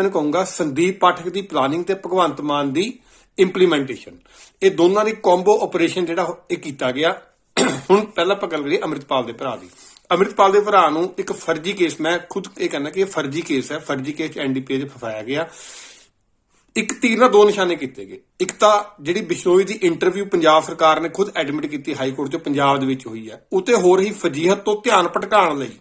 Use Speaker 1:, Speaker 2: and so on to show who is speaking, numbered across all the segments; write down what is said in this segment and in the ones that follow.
Speaker 1: ਮੈਨੂੰ ਕਹੂੰਗਾ ਸੰਦੀਪ ਪਾਠਕ ਦੀ ਪਲਾਨਿੰਗ ਤੇ ਭਗਵੰਤ ਮਾਨ ਦੀ ਇੰਪਲੀਮੈਂਟੇਸ਼ਨ ਇਹ ਦੋਨਾਂ ਦੀ ਕੰਬੋ ਆਪਰੇਸ਼ਨ ਜਿਹੜਾ ਇਹ ਕੀਤਾ ਗਿਆ। ਹੁਣ ਪਹਿਲਾਂ ਆਪਾਂ ਗੱਲ ਕਰੀਏ ਅੰਮ੍ਰਿਤਪਾਲ ਦੇ ਭਰਾ ਦੀ। ਅੰਮ੍ਰਿਤਪਾਲ ਦੇ ਭਰਾ ਨੂੰ ਇੱਕ ਫਰਜ਼ੀ ਕੇਸ ਮੈਂ ਖੁਦ ਇਹ ਕਹਿੰਦਾ ਕਿ ਇਹ ਫਰਜ਼ੀ ਕੇਸ ਹੈ। ਫਰਜ਼ੀ ਕੇਸ ਐਨਡੀਪੀਏ 'ਚ ਫਸਾਇਆ ਗਿਆ। ਇੱਕ ਤੀਰ ਨਾਲ ਦੋ ਨਿਸ਼ਾਨੇ ਕੀਤੇ ਗਏ। ਇੱਕ ਤਾਂ ਜਿਹੜੀ ਬਿਸ਼ਨੋਈ ਦੀ ਇੰਟਰਵਿਊ ਪੰਜਾਬ ਸਰਕਾਰ ਨੇ ਖੁਦ ਐਡਮਿਟ ਕੀਤੀ ਹਾਈ ਕੋਰਟ 'ਚ, ਪੰਜਾਬ ਦੇ ਵਿੱਚ ਹੋਈ ਹੈ। ਉਤੇ ਹੋਰ ਹੀ ਫਜੀਹਤ ਤੋਂ ਧਿਆਨ ਭਟਕਾਉਣ ਲਈ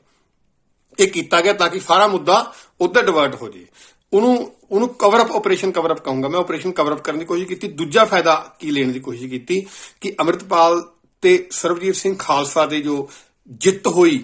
Speaker 1: ਇਹ ਕੀਤਾ ਗਿਆ ਤਾਂ ਕਿ ਸਾਰਾ ਮੁੱਦਾ ਉਧਰ ਡਿਵਰਟ ਹੋ ਜੇ ਉਹਨੂੰ ਉਹਨੂੰ cover up operation cover up ਕਹੂੰਗਾ। ਮੈਂ ਆਪਰੇਸ਼ਨ ਕਵਰ ਅਪ ਕਰਨ ਦੀ ਕੋਸ਼ਿਸ਼ ਕੀਤੀ। ਦੂਜਾ ਫਾਇਦਾ ਕੀ ਲੈਣ ਦੀ ਕੋਸ਼ਿਸ਼ ਕੀਤੀ ਕਿ ਅਮਰਿਤਪਾਲ ਤੇ ਸਰਬਜੀਤ ਸਿੰਘ ਖਾਲਸਾ ਦੇ ਜੋ ਜਿੱਤ ਹੋਈ,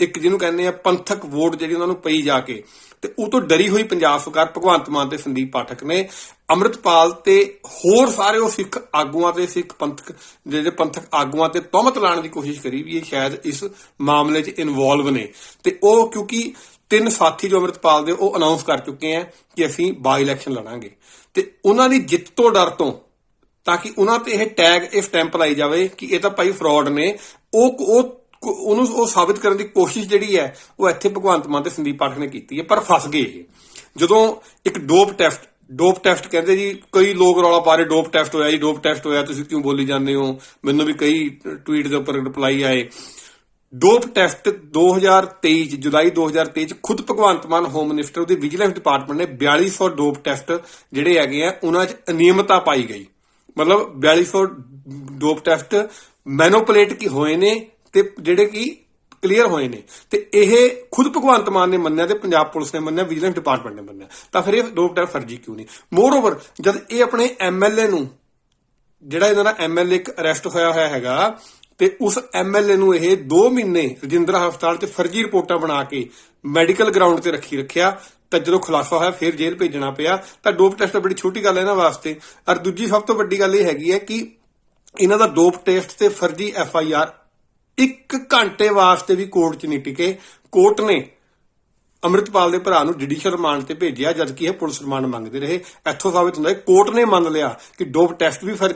Speaker 1: ਇੱਕ ਜਿਹਨੂੰ ਕਹਿੰਦੇ ਆ ਪੰਥਕ ਵੋਟ ਜਿਹੜੀ ਉਹਨਾਂ ਨੂੰ ਪਈ ਜਾ ਕੇ, ਤੇ ਉਹ ਤੋਂ ਡਰੀ ਹੋਈ ਪੰਜਾਬ ਸਰਕਾਰ ਭਗਵੰਤ ਮਾਨ ਤੇ ਸੰਦੀਪ ਪਾਠਕ ਨੇ ਅੰਮ੍ਰਿਤਪਾਲ ਤੇ ਹੋਰ ਸਾਰੇ ਉਹ ਸਿੱਖ ਆਗੂਆਂ ਤੇ ਸਿੱਖ ਪੰਥਕ, ਜਿਹੜੇ ਪੰਥਕ ਆਗੂਆਂ ਤੇ ਤਹਮਤ ਲਾਉਣ ਦੀ ਕੋਸ਼ਿਸ਼ ਕਰੀ ਵੀ ਇਹ ਸ਼ਾਇਦ ਇਸ ਮਾਮਲੇ 'ਚ ਇਨਵੋਲਵ ਨੇ। ਤੇ ਉਹ ਕਿਉਂਕਿ ਤਿੰਨ ਸਾਥੀ ਜੋ ਅੰਮ੍ਰਿਤਪਾਲ ਦੇ, ਉਹ ਅਨਾਉਂਸ ਕਰ ਚੁੱਕੇ ਆ ਕਿ ਅਸੀਂ ਬਾਈ ਇਲੈਕਸ਼ਨ ਲੜਾਂਗੇ। ਤੇ ਉਹਨਾਂ ਦੀ ਜਿੱਤ ਤੋਂ ਡਰ ਤੋਂ, ਤਾਂ ਕਿ ਉਹਨਾਂ ਤੇ ਇਹ ਟੈਗ ਇਹ ਸਟੈਂਪ ਲਾਈ ਜਾਵੇ ਕਿ ਇਹ ਤਾਂ ਭਾਈ ਫਰਾਡ ਨੇ, ਉਹ ਉਹ ਉਹਨੂੰ ਉਹ ਸਾਬਿਤ ਕਰਨ ਦੀ ਕੋਸ਼ਿਸ਼ ਜਿਹੜੀ ਹੈ, ਉਹ ਇੱਥੇ ਭਗਵੰਤ ਮਾਨ ਤੇ ਸੰਦੀਪ ਪਾਠਕ ਨੇ ਕੀਤੀ ਹੈ, ਪਰ ਫਸ ਗਏ ਇਹ। ਜਦੋਂ ਇੱਕ ਡੋਪ ਟੈਸਟ ਡੋਪ ਟੈਸਟ ਕਹਿੰਦੇ ਜੀ, ਕਈ ਲੋਕ ਰੌਲਾ ਪਾ ਰਹੇ, ਡੋਪ ਟੈਸਟ ਹੋਇਆ ਜੀ, ਡੋਪ ਟੈਸਟ ਹੋਇਆ, ਤੁਸੀਂ ਕਿਉਂ ਬੋਲੀ ਜਾਂਦੇ ਹੋ? ਮੈਨੂੰ ਵੀ ਕਈ ਟਵੀਟ ਦੇ ਉੱਪਰ ਰਿਪਲਾਈ ਆਏ। ਡੋਪ ਟੈਸਟ 2023 ਚ, ਜੁਲਾਈ 2023 ਚ ਖੁਦ ਭਗਵੰਤ ਮਾਨ ਹੋਮ ਮਿਨਿਸਟਰ ਉਹਦੀ ਵਿਜੀਲੈਂਸ ਡਿਪਾਰਟਮੈਂਟ ਨੇ 4200 ਡੋਪ ਟੈਸਟ ਜਿਹੜੇ ਹੈਗੇ ਆ, ਉਹਨਾਂ 'ਚ ਅਨਿਯਮਤਾ ਪਾਈ ਗਈ। ਮਤਲਬ 4200 ਡੋਪ ਟੈਸਟ ਮੈਨੂਪੂਲੇਟ ਕੀ ਹੋਏ ਨੇ ਤੇ ਜਿਹੜੇ ਕਿ ਕਲੀਅਰ ਹੋਏ ਨੇ। ਤੇ ਇਹ ਖੁਦ ਭਗਵੰਤ ਮਾਨ ਨੇ ਮੰਨਿਆ ਤੇ ਪੰਜਾਬ ਪੁਲਿਸ ਨੇ ਮੰਨਿਆ ਵਿਜੀਲੈਂਸ ਡਿਪਾਰਟਮੈਂਟ ਨੇ ਮੰਨਿਆ। ਤਾਂ ਫਿਰ ਇਹ ਡੋਪ ਟੈਸਟ ਫਰਜ਼ੀ ਕਿਉਂ ਨਹੀਂ? ਮੋਰ ਓਵਰ ਜਦ ਇਹ ਆਪਣੇ ਐਮਐਲਏ ਨੂੰ, ਜਿਹੜਾ ਇਹਨਾਂ ਦਾ ਐਮਐਲਏ ਇੱਕ ਅਰੈਸਟ ਹੋਇਆ ਹੋਇਆ ਹੈਗਾ ਤੇ ਉਸ ਐਮਐਲਏ ਨੂੰ ਇਹ 2 ਮਹੀਨੇ ਰਜਿੰਦਰਾ ਹਸਪਤਾਲ 'ਚ ਫਰਜ਼ੀ ਰਿਪੋਰਟਾਂ ਬਣਾ ਕੇ ਮੈਡੀਕਲ ਗਰਾਊਂਡ ਤੇ ਰੱਖੀ ਰੱਖਿਆ, ਤਾਂ ਜਦੋਂ ਖੁਲਾਸਾ ਹੋਇਆ ਫਿਰ ਜੇਲ੍ਹ ਭੇਜਣਾ ਪਿਆ। ਤਾਂ ਡੋਪ ਟੈਸਟ ਬੜੀ ਛੋਟੀ ਗੱਲ ਹੈ ਇਹਨਾਂ ਵਾਸਤੇ। ਔਰ ਦੂਜੀ ਸਭ ਤੋਂ ਵੱਡੀ ਗੱਲ ਇਹ ਹੈਗੀ ਹੈ ਕਿ ਇਹਨਾਂ ਦਾ ਡੋਪ ਟੈਸਟ ਤੇ ਫਰਜ਼ੀ ਐਫ ਆਈ ਆਰ ਇੱਕ ਘੰਟੇ ਵਾਸਤੇ ਵੀ ਕੋਰਟ 'ਚ ਨਹੀਂ ਟਿਕੇ। ਕੋਰਟ ਨੇ ਅੰਮ੍ਰਿਤਪਾਲ ਦੇ ਭਰਾ ਨੂੰ ਜੁਡੀਸ਼ੀਅਲ ਰਿਮਾਂਡ ਤੇ ਭੇਜਿਆ, ਜਦਕਿ ਇਹ ਪੁਲਿਸ ਰਿਮਾਂਡ ਮੰਗਦੇ ਰਹੇ। ਇੱਥੋਂ ਸਾਬਿਤ ਹੁੰਦਾ ਹੈ, ਕੋਰਟ ਨੇ ਮੰਨ ਲਿਆ ਕਿ ਡੋਪ ਟੈਸਟ ਵੀ ਫਰਜ਼ੀ